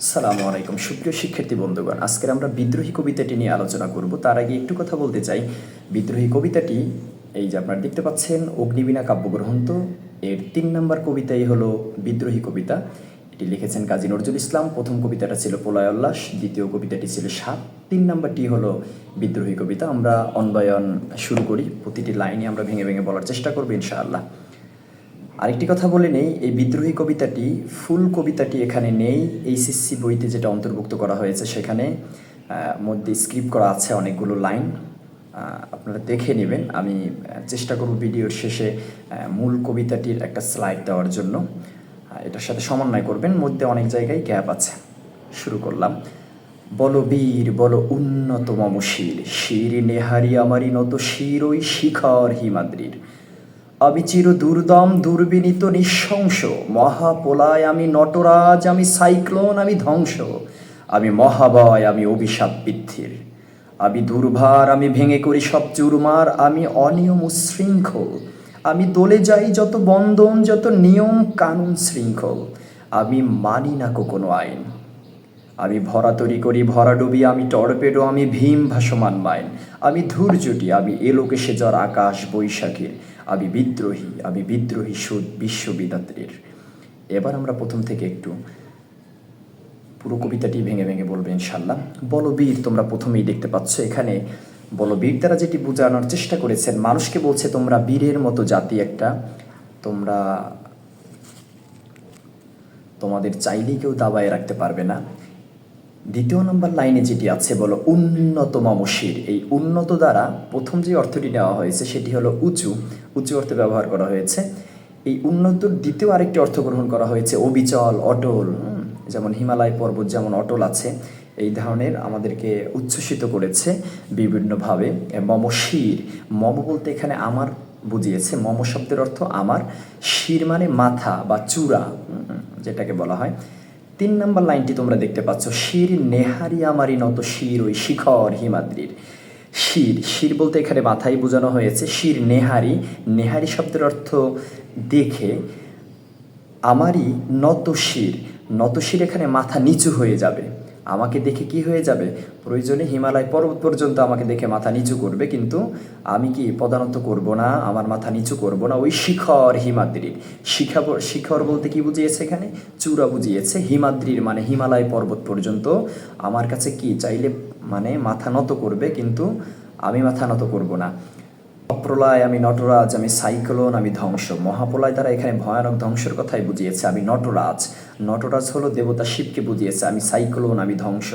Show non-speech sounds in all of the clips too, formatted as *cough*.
সালামু আলাইকুম। সুপ্রিয় শিক্ষার্থী বন্ধুগণ, আজকের আমরা বিদ্রোহী কবিতাটি নিয়ে আলোচনা করব। তার আগে একটু কথা বলতে চাই। বিদ্রোহী কবিতাটি, এই যে আপনারা দেখতে পাচ্ছেন, অগ্নিবীণা কাব্যগ্রন্থ। এর তিন নম্বর কবিতাই হলো বিদ্রোহী কবিতা। এটি লিখেছেন কাজী নজরুল ইসলাম। প্রথম কবিতাটা ছিল প্রলয় উল্লাস, দ্বিতীয় কবিতাটি ছিল সাত তিন নম্বরটি হলো বিদ্রোহী কবিতা। আমরা অন্বয়ন শুরু করি, প্রতিটি লাইনে আমরা ভেঙে ভেঙে বলার চেষ্টা করব, ইনশাআল্লাহ। আরেকটি কথা বলে নেই, এই বিদ্রোহী কবিতাটি, ফুল কবিতাটি এখানে নেই, এইচএসসি বইতে যেটা অন্তর্ভুক্ত করা হয়েছে সেখানে মধ্যে স্ক্রিপ্ট করা আছে অনেকগুলো লাইন আপনারা দেখে নেবেন। আমি চেষ্টা করব ভিডিওর শেষে মূল কবিতাটির একটা স্লাইড দেওয়ার জন্য। এটার সাথে সমন্বয় করবেন, মধ্যে অনেক জায়গায় গ্যাপ আছে। শুরু করলাম। বলো বীর, বলো উন্নত মম শির শির নেহারি আমারি নত শির ওই শিখর হিমাদ্রির। আমি চির দুর্দম, দুর্বিনীত, নিঃশংস। মহাপলায় আমি নটরাজ, আমি সাইক্লোন, আমি ধ্বংস। আমি মহাবয়, আমি অভিশাপ বৃদ্ধির। আমি দুর্ভার, আমি ভেঙে করি সব চুরমার, আমি অনিয়ম উশৃঙ্খল। আমি দলে যাই যত বন্ধন, যত নিয়ম কানুন শৃঙ্খল। আমি মানি না কোনো আইন। আমি ভরা তরি করি, ভরা ডুবি, আমি টর্পেডো, আমি ভীম ভাসমান মাইন। আমি ধূর্যটি আমি এলোকেশে জ্বর আকাশ বৈশাখীর। আমি বিদ্রোহী আমি বিদ্রোহী সুদ বিশ্ববিদাত্রীর। এবার আমরা প্রথম থেকে একটু পুরো কবিতাটি ভেঙে ভেঙে বলবে ইনশাল্লাহ বলবীর তোমরা প্রথমেই দেখতে পাচ্ছ এখানে, বলবীর দ্বারা যেটি বোঝানোর চেষ্টা করেছেন, মানুষকে বলছে তোমরা বীরের মতো জাতি একটা, তোমরা, তোমাদের চাইলেই কেউ দাবায় রাখতে পারবে না। দ্বিতীয় নম্বর লাইনে যেটি আছে বলো উন্নত মমশির এই উন্নত দ্বারা প্রথম যে অর্থটি নেওয়া হয়েছে সেটি হলো উঁচু। উঁচু অর্থে ব্যবহার করা হয়েছে। এই উন্নতর দ্বিতীয় আরেকটি অর্থ গ্রহণ করা হয়েছে অবিচল, অটল। যেমন হিমালয় পর্বত যেমন অটল আছে, এই ধরনের আমাদেরকে উচ্ছ্বসিত করেছে বিভিন্নভাবে। মমশির মম বলতে এখানে আমার বুঝিয়েছে, মম শব্দের অর্থ আমার শির মানে মাথা বা চূড়া যেটাকে বলা হয়। তিন নম্বর লাইনটি তোমরা দেখতে পাচ্ছ। শির নেহারি আমারি নত শির, ওই শিখর হিমাদ্রির। শির শির বলতে এখানে মাথায় বোঝানো হয়েছে। শির নেহারি নেহারি শব্দের অর্থ দেখে আমারই নত শির। নত শির এখানে মাথা নিচু হয়ে যাবে। আমাকে দেখে কি হয়ে যাবে? প্রয়োজনে হিমালয় পর্বত পর্যন্ত আমাকে দেখে মাথা নিচু করবে, কিন্তু আমি কি প্রধানত করব না? আমার মাথা নিচু করব না? ওই শিখর হিমাদ্রির। শিখা শিখর বলতে কি বুঝিয়েছে এখানে? চূড়া বুঝিয়েছে। হিমাদ্রির মানে হিমালয় পর্বত পর্যন্ত আমার কাছে কি? চাইলে মানে মাথা নত করবে, কিন্তু আমি মাথা নত করব না। অপ্রলয়, আমি নটরাজ, আমি সাইক্লোন, আমি ধ্বংস। মহাপ্রলয় দ্বারা এখানে ভয়ানক ধ্বংসের কথাই বুঝিয়েছে। আমি নটরাজ। নটরাজ হলো দেবতা শিবকে বুঝিয়েছে। আমি সাইক্লোন, আমি ধ্বংস।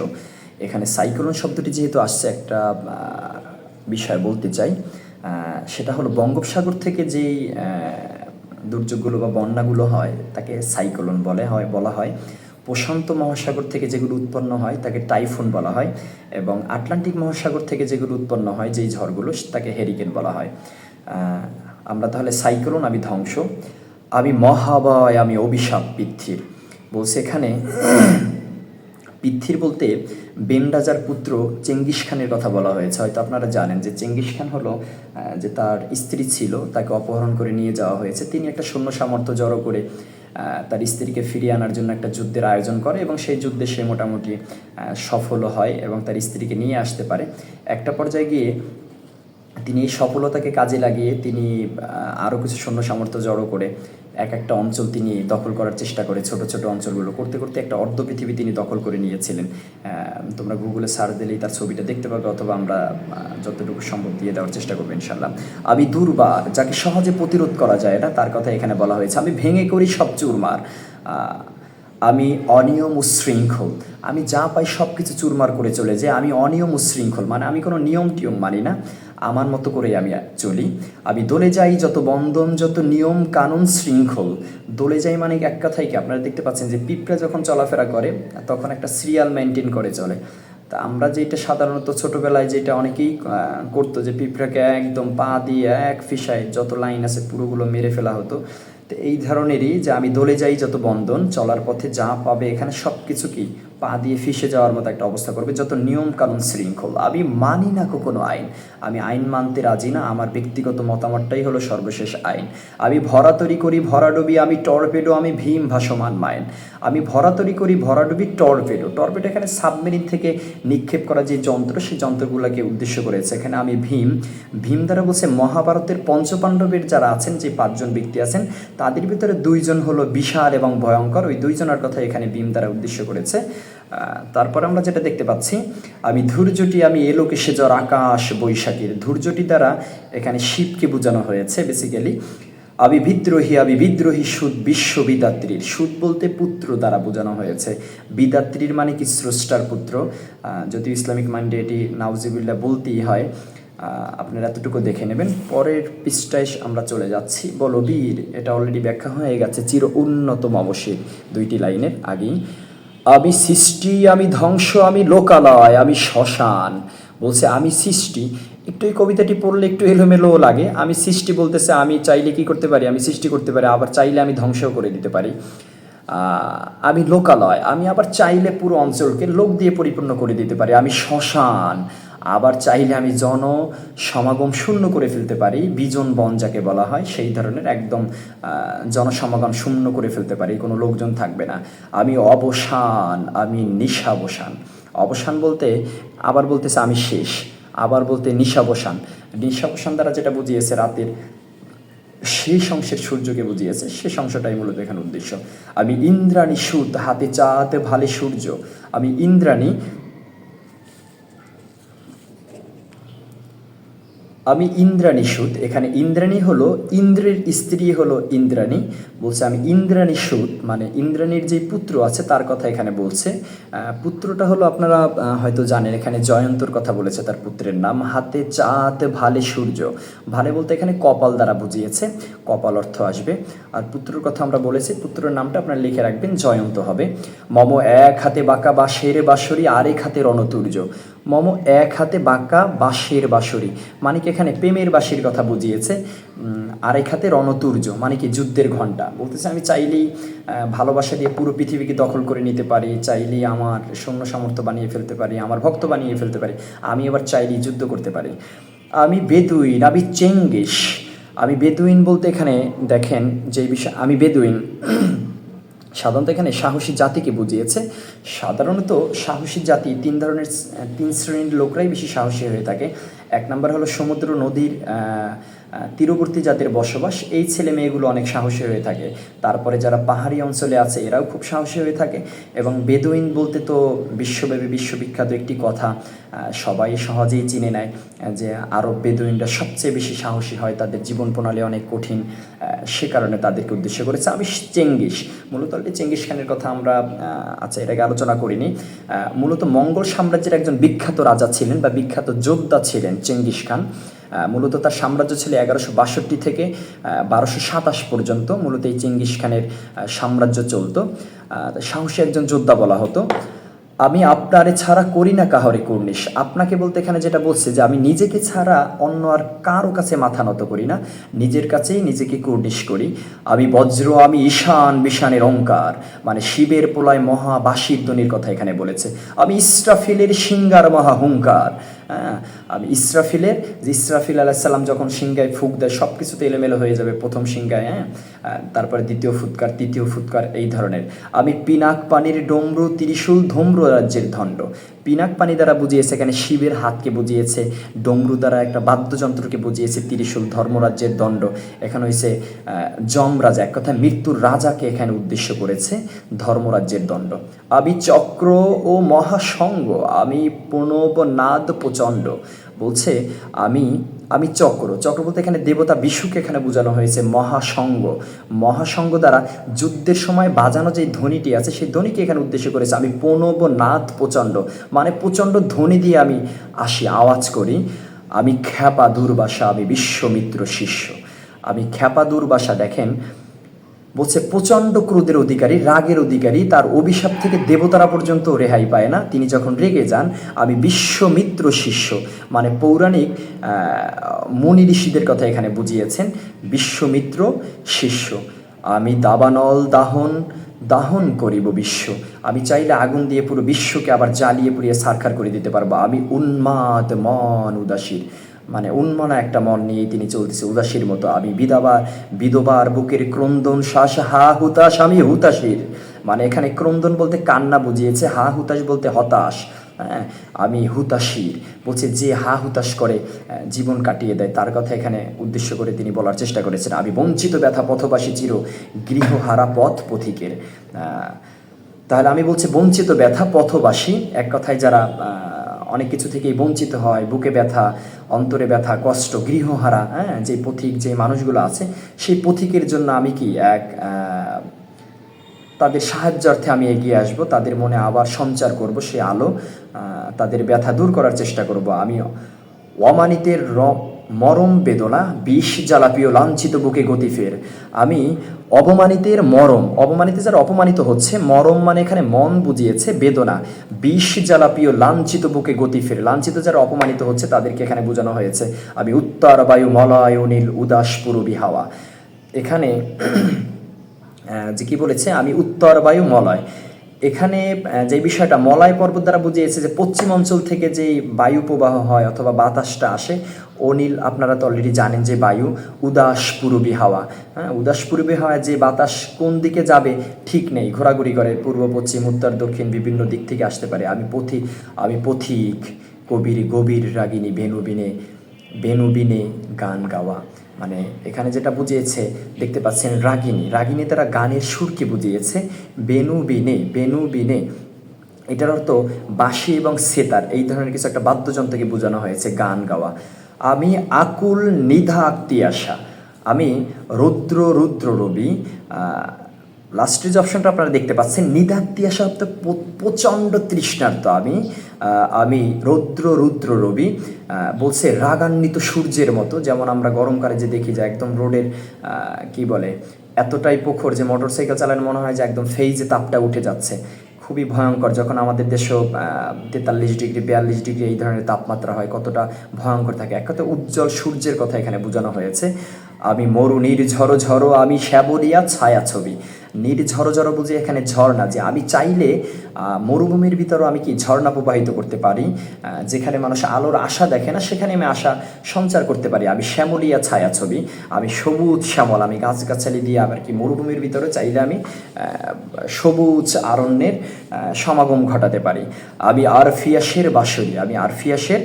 এখানে সাইক্লোন শব্দটি যেহেতু আসছে, একটা বিষয় বলতে চাই। সেটা হলো বঙ্গোপসাগর থেকে যেই দুর্যোগগুলো বা বন্যাগুলো হয়, তাকে সাইক্লোন বলে হয়, বলা হয়। প্রশান্ত মহাসাগর থেকে যেগুলো উৎপন্ন হয়, তাকে টাইফুন বলা হয় এবং আটলান্টিক মহাসাগর থেকে যেগুলো উৎপন্ন হয়, যেই ঝড়গুলো, তাকে হেরিকেন বলা হয়। আমরা তাহলে সাইক্লোন আমি ধ্বংস আমি মহাবয় আমি অভিশাপ পৃথ্বীর বলছে এখানে পৃথ্বীর বলতে বেন রাজার পুত্র চেঙ্গিস খানের কথা বলা হয়েছে। হয়তো আপনারা জানেন যে চেঙ্গিস খান হলো যে তার স্ত্রী ছিল, তাকে অপহরণ করে নিয়ে যাওয়া হয়েছে। তিনি একটা সৈন্য সামর্থ্য জড়ো করে তার স্ত্রীকে ফিরিয়ে আনার জন্য একটা যুদ্ধের আয়োজন করে এবং সেই যুদ্ধে সে মোটামুটি সফলও হয় এবং তার স্ত্রীকে নিয়ে আসতে পারে। একটা পর্যায়ে গিয়ে তিনি এই সফলতাকে কাজে লাগিয়ে তিনি আরও কিছু সৈন্য সামর্থ্য জড়ো করে এক একটা অঞ্চল তিনি দখল করার চেষ্টা করে, ছোট ছোট অঞ্চলগুলো। করতে করতে একটা অর্ধ পৃথিবী তিনি দখল করে নিয়েছিলেন। তোমরা গুগলে সার্চ দিলেই তার ছবিটা দেখতে পাবে অথবা আমরা যতটুকু সম্ভব দিয়ে দেওয়ার চেষ্টা করব ইনশাল্লাহ আমি দুর্বার যাকে সহজে প্রতিরোধ করা যায় না তার কথা এখানে বলা হয়েছে। আমি ভেঙে করি সব চুরমার। আমি অনিয়ম উশৃঙ্খল। আমি যা পাই সব কিছু চুরমার করে চলে যাই আমি অনিয়ম উশৃঙ্খল। মানে আমি কোনো নিয়ম টিয়ম মানি না। আমার মতো করেই আমি চলি। আমি দলে যাই যত বন্ধন, যত নিয়ম, কানুন, শৃঙ্খল। দলে যাই মানে এক কথাই কি? আপনারা দেখতে পাচ্ছেন যে পিঁপড়া যখন চলাফেরা করে, তখন একটা সিরিয়াল মেনটেন করে চলে। তা আমরা যেটা সাধারণত ছোটবেলায় যেটা অনেকেই করতো যে পিঁপড়াকে একদম পা দিয়ে এক ফিসায় যত লাইন আছে পুরোগুলো মেরে ফেলা হতো। তো এই ধরনেরই যে আমি দলে যাই যত বন্ধন, চলার পথে যা পাবে এখানে সব কিছু কি? পা দিয়ে ফিসে যাওয়ার মতো একটা অবস্থা করবে, যত নিয়ম কানুন শৃঙ্খল। আমি মানি না কোনো আইন। আমি আইন মানতে রাজি না, আমার ব্যক্তিগত মতামতটাই হলো সর্বশেষ আইন। আমি ভরা ভরাতরি করি ভরাডুবি আমি টর্পেডো, আমি ভীম ভাসমান মাইন। আমি ভরাতরি করি, ভরাডুবি টর্পেডো। টর্পেডো এখানে সাবমেরিন থেকে নিক্ষেপ করা যে যন্ত্র, সেই যন্ত্রগুলোকে উদ্দেশ্য করেছে। এখানে আমি ভীম ভীম দ্বারা বলছে মহাভারতের পঞ্চপাণ্ডবের যারা আছেন, যে পাঁচজন ব্যক্তি আছেন, তাদের ভিতরে দুইজন হলো বিশাল এবং ভয়ঙ্কর। ওই দুইজনের কথা এখানে ভীম দ্বারা উদ্দেশ্য করেছে। তারপর আমরা যেটা দেখতে পাচ্ছি, আমি ধৈর্যটি আমি এলোকে সেজর আকাশ বৈশাখীর। ধৈর্যটি দ্বারা এখানে শিবকে বোঝানো হয়েছে বেসিক্যালি আমি বিদ্রোহী আবি বিদ্রোহী সুদ বিশ্ব বিদাত্রীর। সুদ বলতে পুত্র দ্বারা বোঝানো হয়েছে। বিদাত্রীর মানে কি স্রষ্টার পুত্র? যদিও ইসলামিক মাইন্ডে এটি নাউজিবুল্লাহ বলতেই হয়। আপনারা এতটুকু দেখে নেবেন। পরের পৃষ্ঠায় আমরা চলে যাচ্ছি। বলো, বীর, এটা অলরেডি ব্যাখ্যা হয়ে গেছে। চির উন্নতম অবশ্যই দুইটি লাইনের আগেই। আমি সৃষ্টি, আমি ধ্বংস, আমি লোকালয়, আমি শ্মশান। বলছে, আমি সৃষ্টি একটু এই কবিতাটি পড়লে একটু এলোমেলো লাগে। আমি সৃষ্টি বলতেছে, আমি চাইলে কি করতে পারি? আমি সৃষ্টি করতে পারি, আবার চাইলে আমি ধ্বংসও করে দিতে পারি। আমি লোকালয়, আমি আবার চাইলে পুরো অঞ্চলকে লোক দিয়ে পরিপূর্ণ করে দিতে পারি। আমি শ্মশান, আবার চাইলে আমি জন সমাগম শূন্য করে ফেলতে পারি। বিজন বন যাকে বলা হয়, সেই ধরনের একদম জনসমাগম শূন্য করে ফেলতে পারি, কোনো লোকজন থাকবে না। আমি অবসান, আমি নিশাবসান। অবসান বলতে, আবার বলতেছে আমি শেষ। আবার বলতে নিশাবসান। নিশাবসান দ্বারা যেটা বুঝিয়েছে রাতের সেই অংশের সূর্যকে বুঝিয়েছে, শেষ অংশটাই মূলত এখানে উদ্দেশ্য। আমি ইন্দ্রাণী সুদ হাতে চাতে ভালে সূর্য। আমি ইন্দ্রাণী আমি ইন্দ্রাণী সুদ এখানে ইন্দ্রাণী হলো, ইন্দ্রের স্ত্রী হলো ইন্দ্রাণী। বলছে, আমি ইন্দ্রাণী সুদ মানে ইন্দ্রাণীর যে পুত্র আছে, তার কথা এখানে বলছে। পুত্রটা হলো আপনারা হয়তো জানেন, এখানে জয়ন্তর কথা বলেছে তার পুত্রের নাম। হাতে চাতে ভালে সূর্য। ভালে বলতে এখানে কপাল দ্বারা বুঝিয়েছে। কপাল অর্থ আসবে। আর পুত্রর কথা আমরা বলেছি, পুত্রের নামটা আপনারা লিখে রাখবেন, জয়ন্ত হবে। মম এক হাতে বাঁকা বা বাঁশের বাঁশরি, আরেক হাতে রণতুর্য। মম এক হাতে বাঁকা বাঁশের বাঁশরি। মানে কি এখানে প্রেমের বাঁশির কথা বুঝিয়েছে। আরেক হাতে রণতুর্য মানে কি যুদ্ধের ঘণ্টা বলতেছে, আমি চাইলেই ভালোবাসা দিয়ে পুরো পৃথিবীকে দখল করে নিতে পারি, চাইলেই আমার সৈন্য সামর্থ্য বানিয়ে ফেলতে পারি, আমার ভক্ত বানিয়ে ফেলতে পারি, আমি এবার চাইলেই যুদ্ধ করতে পারি। আমি বেদুইন, আমি চেঙ্গিস। আমি বেদুইন বলতে এখানে দেখেন যে বিষয়, আমি বেদুইন। সাধারণত এখানে সাহসী জাতিকে বুঝিয়েছে। সাধারণত সাহসী জাতি তিন ধরনের, তিন শ্রেণির লোকরাই বেশি সাহসী হয়ে থাকে। এক নম্বর হলো সমুদ্র নদীর তীরবর্তী জাতির বসবাস, এই ছেলে মেয়েগুলো অনেক সাহসী হয়ে থাকে। তারপরে যারা পাহাড়ি অঞ্চলে আছে, এরাও খুব সাহসী হয়ে থাকে। এবং বেদুইন বলতে তো বিশ্বব্যাপী, বিশ্ববিখ্যাত একটি কথা সবাই সহজেই চিনে নেয় যে আরব বেদুইনরা সবচেয়ে বেশি সাহসী হয় তাদের জীবন প্রণালী অনেক কঠিন সে কারণে তাদেরকে উদ্দেশ্য করেছে। আমি চেঙ্গিস, মূলত অলরেডি চেঙ্গিস খানের কথা আমরা আচ্ছা এটাকে আলোচনা করিনি। মূলত মঙ্গল সাম্রাজ্যের একজন বিখ্যাত রাজা ছিলেন বা বিখ্যাত যোদ্ধা ছিলেন চেঙ্গিস খান। মূলত তার সাম্রাজ্য ছিল এগারোশো বাষট্টি থেকে বারোশো সাতাশ পর্যন্ত। মূলত এই চেঙ্গিস খানের সাম্রাজ্য চলতো। সাহসী একজন যোদ্ধা বলা হতো। আমি আপনারে ছাড়া করি না কাহরে কুর্নিশ। আপনাকে বলতে এখানে যেটা বলছে যে, আমি নিজেকে ছাড়া অন্য আর কারও কাছে মাথা নত করি না। নিজের কাছেই নিজেকে কুর্নিশ করি। আমি বজ্র, আমি ঈশান বিশানের অঙ্কার মানে শিবের পোলায় মহা বাসির ধ্বনির কথা এখানে বলেছে। আমি ইসরাফিলের সিঙ্গার মহা হুঙ্কার হ্যাঁ ইসরাফিলের, যে ইসরাফিল আলাহিসাল্লাম যখন সিংগায় ফুক দেয় সব কিছুতে এলোমেলো হয়ে যাবে প্রথম সিংগায় হ্যাঁ? তারপরে দ্বিতীয় ফুৎকার, তৃতীয় ফুৎকার, এই ধরনের। আমি পিনাক পানির ডমরু, ত্রিশূল ধূম্র রাজ্যের দণ্ড পিনাক পানি দ্বারা বুঝিয়েছে এখানে শিবের হাতকে বুঝিয়েছে, ডমরু দ্বারা একটা বাদ্যযন্ত্রকে বুঝিয়েছে, ত্রিশূল ধর্মরাজ্যের দণ্ড এখানে হয়েছে যম রাজা, এক কথা মৃত্যুর রাজাকে এখানে উদ্দেশ্য করেছে ধর্মরাজ্যের দণ্ড আমি চক্র ও মহাসঙ্গ আমি প্রণবনাদ প্রচণ্ড। বলছে, আমি আমি চক্র। চক্র বলতে এখানে দেবতা বিশুকে এখানে বোঝানো হয়েছে মহাসঙ্গ মহাসঙ্গ দ্বারা যুদ্ধের সময় বাজানো যে ধ্বনিটি আছে, সেই ধ্বনিকে এখানে উদ্দেশ্য করেছে, আমি প্রণব নাথ প্রচণ্ড। মানে প্রচণ্ড ধ্বনি দিয়ে আমি আসি, আওয়াজ করি, আমি খ্যাপা দুর্বাসা আমি বিশ্বমিত্র শিষ্য। আমি খ্যাপা দুর্বাসা দেখেন বলছে, প্রচণ্ড ক্রোধের অধিকারী, রাগের অধিকারী, তার অভিশাপ থেকে দেবতারা পর্যন্ত রেহাই পায় না। তিনি যখন রেগে যান, আমি বিশ্বমিত্র শিষ্য মানে পৌরাণিক মুনি ঋষিদের কথা এখানে বুঝিয়েছেন, বিশ্বমিত্র শিষ্য। আমি দাবানল দাহন দাহন করিব বিশ্ব। আমি চাইলে আগুন দিয়ে পুরো বিশ্বকে আবার জ্বালিয়ে পুড়িয়ে সারখার করে দিতে পারব। আমি উন্মাদ, মন উদাসীর মানে উন্মনা একটা মন নিয়েই তিনি চলতেছে। উদাসীর মতো। আমি বিধবা, বিধবার বুকের ক্রন্দন, শ্বাস, হা, হুতাশ, আমি হুতাশীর। মানে এখানে ক্রন্দন বলতে কান্না বুঝিয়েছে, হা, হুতাশ বলতে হতাশ। হ্যাঁ আমি হুতাশীর। বলছে, যে হা, হুতাশ করে জীবন কাটিয়ে দেয়, তার কথা এখানে উদ্দেশ্য করে তিনি বলার চেষ্টা করেছেন। আমি বঞ্চিত, ব্যথা, পথবাসী, চির গৃহহারা পথ পথিকের। তাহলে আমি বলছি, বঞ্চিত, ব্যথা, পথবাসী, এক কথায় যারা অনেক কিছু থেকেই বঞ্চিত হয়, বুকে ব্যথা, অন্তরে ব্যথা, কষ্ট, গৃহহারা হ্যাঁ যে পথিক যে মানুষগুলো আছে, সেই পথিকের জন্য আমি কি এক তাদের সাহায্যার্থে আমি এগিয়ে আসব, তাদের মনে আবার সঞ্চার করব, সে আলো তাদের ব্যথা দূর করার চেষ্টা করব, আমি অমানিতের মরম বেদনা, বিষ জ্বালাপিও লাঞ্ছিত বুকে গতি ফের। আমি অপমানিতের মরম, অপমানিত যারা অপমানিত হচ্ছে, মরম মানে এখানে মন বুঝিয়েছে বেদনা, বিষ জ্বালাপিও লাঞ্ছিত বুকে গতি ফের। লাঞ্ছিত যারা অপমানিত হচ্ছে, তাদেরকে এখানে বোঝানো হয়েছে। আমি উত্তর বায়ু মলয় নীল উদাস পুরবী হাওয়া। এখানে *clears throat* যে কি বলেছে? আমি উত্তর বায়ু মলয়। এখানে যে বিষয়টা মলয় পর্বত দ্বারা বুঝিয়েছে যে পশ্চিম অঞ্চল থেকে যে বায়ু প্রবাহ হয় অথবা বাতাসটা আসে, অনিল আপনারা তো অলরেডি জানেন যে বায়ু উদাস পূর্বী হাওয়া। হ্যাঁ উদাস পূর্বী হাওয়া যে বাতাস কোন দিকে যাবে ঠিক নেই, ঘোরাঘুরি করে পূর্ব, পশ্চিম, উত্তর, দক্ষিণ বিভিন্ন দিক থেকে আসতে পারে। আমি পথি, আমি পথিক, কবির গভীর রাগিনী বেনুবিনে বেনুবিনে গান গাওয়া। মানে এখানে যেটা বুঝিয়েছে, দেখতে পাচ্ছেন রাগিনী। রাগিনী তারা গানের সুরকে বুঝিয়েছে, বেনু বিনে বেনু বিনে। এটার অর্থ বাঁশি এবং সেতার। এই ধরনের কিছু একটা বাদ্যযন্ত্রকে বোঝানো হয়েছে গান গাওয়া। আমি আকুল নিধা আক্তিয়াসা আমি রুদ্র রুদ্র রবি আহ, লাস্টের যে অপশনটা আপনারা দেখতে পাচ্ছেন। নিধাত্তিয়া শব্দ প্রচণ্ড তৃষ্ণার্ত আমি। আমি রৌদ্র রুদ্র রবি। বলছে রাগান্বিত সূর্যের মতো যেমন আমরা গরমকালে যে দেখি যে একদম রোডের কি বলে এতটাই পোখর যে মোটর সাইকেল চালানো মনে হয় যে একদম ফেইজে তাপটা উঠে যাচ্ছে। খুবই ভয়ঙ্কর যখন আমাদের দেশেও তেতাল্লিশ ডিগ্রি বিয়াল্লিশ ডিগ্রি এই ধরনের তাপমাত্রা হয় কতটা ভয়ঙ্কর থাকে। এক কথা উজ্জ্বল সূর্যের কথা এখানে বোঝানো হয়েছে। আমি মরু নির্ঝরো ঝরো আমি শ্যাবরিয়া ছায়া ছবি নির্ঝরো ঝরো বুঝি এখানে ঝর্ণা। যে আমি চাইলে মরুভূমির ভিতরেও আমি কি ঝর্ণা প্রবাহিত করতে পারি? যেখানে মানুষ আলোর আশা দেখে না, সেখানে আমি আশা সঞ্চার করতে পারি। আমি শ্যামলিয়া ছায়া ছবি, আমি সবুজ শ্যামল, আমি গাছগাছালি দিয়ে আবার কি মরুভূমির ভিতরে চাইলে আমি সবুজ আরণ্যের সমাগম ঘটাতে পারি। আমি আরফিয়াসের বাসরি আমি আরফিয়াসের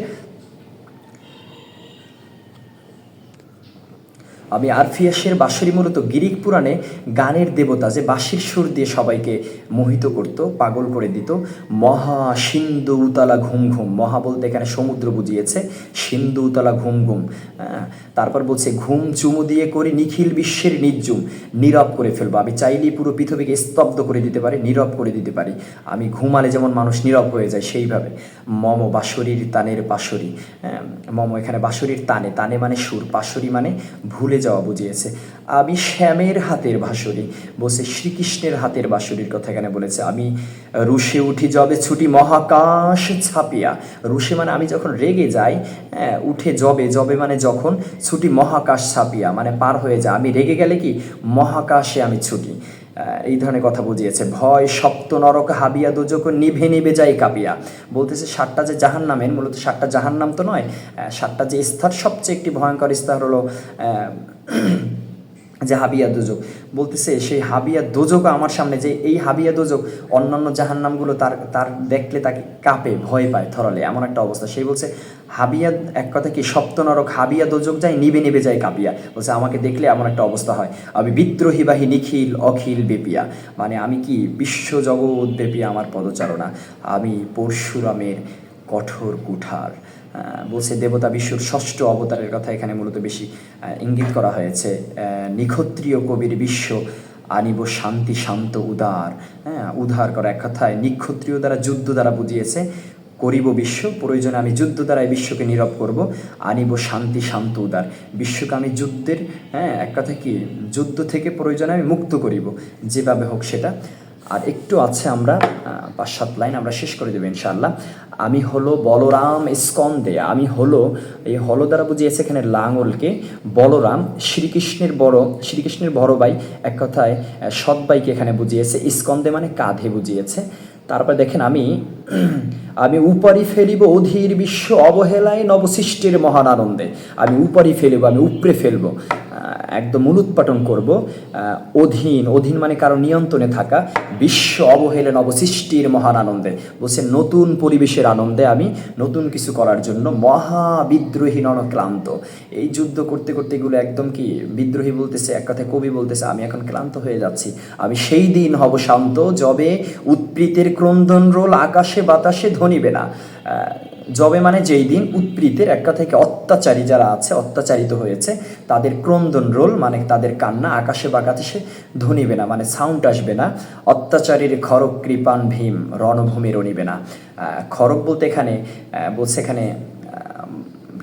আমি আরফিয়াসের বাঁশরি মূলত গিরিক পুরাণে গানের দেবতা যে বাঁশির সুর দিয়ে সবাইকে মোহিত করত পাগল করে দিত। মহা সিন্ধু উতলা ঘুম ঘুম মহা বলতে এখানে সমুদ্র বুঝিয়েছে সিন্ধু উতলা ঘুম ঘুম। হ্যাঁ, তারপর বলছে ঘুম চুমু দিয়ে করি নিখিল বিশ্বের নির্জুম। নীরব করে ফেলব। আমি চাইলেই পুরো পৃথিবীকে স্তব্ধ করে দিতে পারি নীরব করে দিতে পারি। আমি ঘুমালে যেমন মানুষ নীরব হয়ে যায় সেইভাবে। মম বাঁশরীর তানের হ্যাঁ, মম এখানে বাঁশরীর তানে। তানে মানে সুর পাশরি মানে ভুলে যাওয়া বুঝিয়েছে। আমি শ্যামের হাতের বাঁশরি বলছে শ্রীকৃষ্ণের হাতের বাঁশরির কথা এখানে বলেছে। আমি রুশে উঠি জবে ছুটি মহাকাশ ছাপিয়া। রুশে মানে আমি যখন রেগে যাই হ্যাঁ, উঠে জবে জবে মানে যখন ছুটি মহাকাশ ছাপিয়া মানে পার হয়ে যায়। আমি রেগে গেলে কি? মহাকাশে আমি ছুটি। এই ধরনের কথা বুঝিয়েছে। ভয় সপ্ত নরক হাবিয়া দুজক নিভে নিভে যায় কাঁপিয়া। বলতেছে সাতটা যে জাহান নামের মূলত সাতটা জাহান নাম তো নয় সাতটা যে স্তর সবচেয়ে একটি ভয়ঙ্কর স্তর হলো যে হাবিয়া দোজক বলতেছে, সেই হাবিয়া দোজকও আমার সামনে, যে এই হাবিয়া দোজক অন্যান্য জাহান নামগুলো তার তার দেখলে তাকে কাঁপে, ভয় পায় থরলে এমন একটা অবস্থা। সেই বলছে, হাবিয়া, এক কথা কি সপ্ত নরক হাবিয়া দোজক যায়, নিবে নিবে যায় কাঁপিয়া। বলছে, আমাকে দেখলে এমন একটা অবস্থা হয়। আমি বিদ্রোহী বাহী, নিখিল, অখিল বেপিয়া। মানে আমি কি, বিশ্ব জগৎ বেপিয়া আমার পদচারণা। আমি পরশুরামের কঠোর কুঠার। বলছে দেবতা বিশ্বর ষষ্ঠ অবতারের কথা এখানে মূলত বেশি ইঙ্গিত করা হয়েছে। নিক্ষত্রিয় কবির বিশ্ব, আনিব শান্তি, শান্ত উদার। হ্যাঁ উদ্ধার করা এক কথায়, নিক্ষত্রিয় দ্বারা যুদ্ধ দ্বারা বুঝিয়েছে, করিব বিশ্ব, প্রয়োজনে আমি যুদ্ধ দ্বারা এই বিশ্বকে নীরব করব, আনিব শান্তি, শান্ত উদার। বিশ্বকে আমি যুদ্ধের হ্যাঁ এক কথা কি, যুদ্ধ থেকে প্রয়োজনে আমি মুক্ত করিব, যেভাবে হোক সেটা। আর একটু আছে আমরা পাঁচ সাত লাইন আমরা শেষ করে দেবো ইনশাআল্লাহ। আমি হলো বলরাম স্কন্দে আমি হলো এই হলো দ্বারা বুঝিয়েছে এখানে লাঙলকে। বলরাম শ্রীকৃষ্ণের বড় শ্রীকৃষ্ণের বড় ভাই এক কথায় সৎ ভাইকে এখানে বুঝিয়েছে। স্কন্দে মানে কাঁধে বুঝিয়েছে। তারপর দেখেন আমি *clears throat* আমি উপারি ফেলিব অধীর বিশ্ব অবহেলায় নবসৃষ্টির মহান আনন্দে। আমি উপারি ফেলিব, আমি উপরে ফেলব। একদম মূলোৎপাটন করব অধীন অধীন মানে কারও নিয়ন্ত্রণে থাকা, বিশ্ব অবহেলে নবসৃষ্টির মহান আনন্দে। বলছে, নতুন পরিবেশের আনন্দে আমি নতুন কিছু করার জন্য মহা বিদ্রোহী ননক্লান্ত। এই যুদ্ধ করতে করতে এগুলো একদম কি বিদ্রোহী বলতেছে, এক কথায় কবি বলতেছে, আমি এখন ক্লান্ত হয়ে যাচ্ছি। আমি সেই দিন হব শান্ত, যবে উৎপ্রীতের ক্রন্দন রোল আকাশে বাতাসে ধনিবে না। জবে মানে যেই দিন উৎপ্রীতের একটা থেকে অত্যাচারী যারা আছে, অত্যাচারিত হয়েছে, তাদের ক্রন্দন রোল মানে তাদের কান্না আকাশে বাকাশে ধনিবে না মানে সাউন্ড আসবে না। অত্যাচারীর খরক কৃপান ভীম, রণভূমি রণিবে না। খড়গ বলতে এখানে বলছে এখানে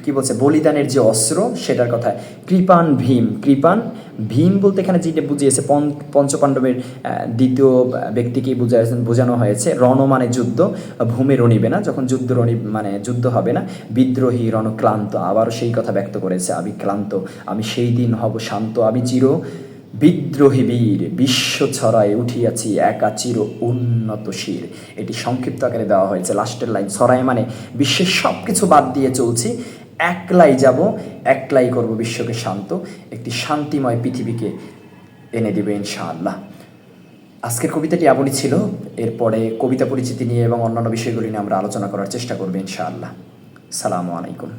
কি বলছে? বলিদানের যে অস্ত্র, সেটার কথা। কৃপান ভীম। কৃপান ভীম বলতে এখানে যেটা বুঝিয়েছে পঞ্চপাণ্ডবের দ্বিতীয় ব্যক্তিকে বুঝাইছেন বোঝানো হয়েছে। রণ মানে যুদ্ধ, ভূমি রণিবে না। যখন যুদ্ধ রণি মানে যুদ্ধ হবে না, বিদ্রোহী রণক্লান্ত আবার সেই কথা ব্যক্ত করেছে, আমি ক্লান্ত, আমি সেই দিন হব শান্ত, আমি চির বিদ্রোহী বীর, বিশ্ব ছড়ায় উঠিয়াছি একা চির উন্নত শির। এটি সংক্ষিপ্ত আকারে দেওয়া হয়েছে। লাস্টের লাইন, ছড়ায় মানে বিশ্বের সব কিছু বাদ দিয়ে চলছি একলাই যাব, একলাই করব বিশ্বকে শান্ত। একটি শান্তিময় পৃথিবীকে এনে দেবে ইনশাআল্লাহ। আজকের কবিতাটি এমনই ছিল, এরপরে কবিতা পরিচিতি নিয়ে এবং অন্যান্য বিষয়গুলি নিয়ে আমরা আলোচনা করার চেষ্টা করব ইনশাআল্লাহ। সালামু আলাইকুম।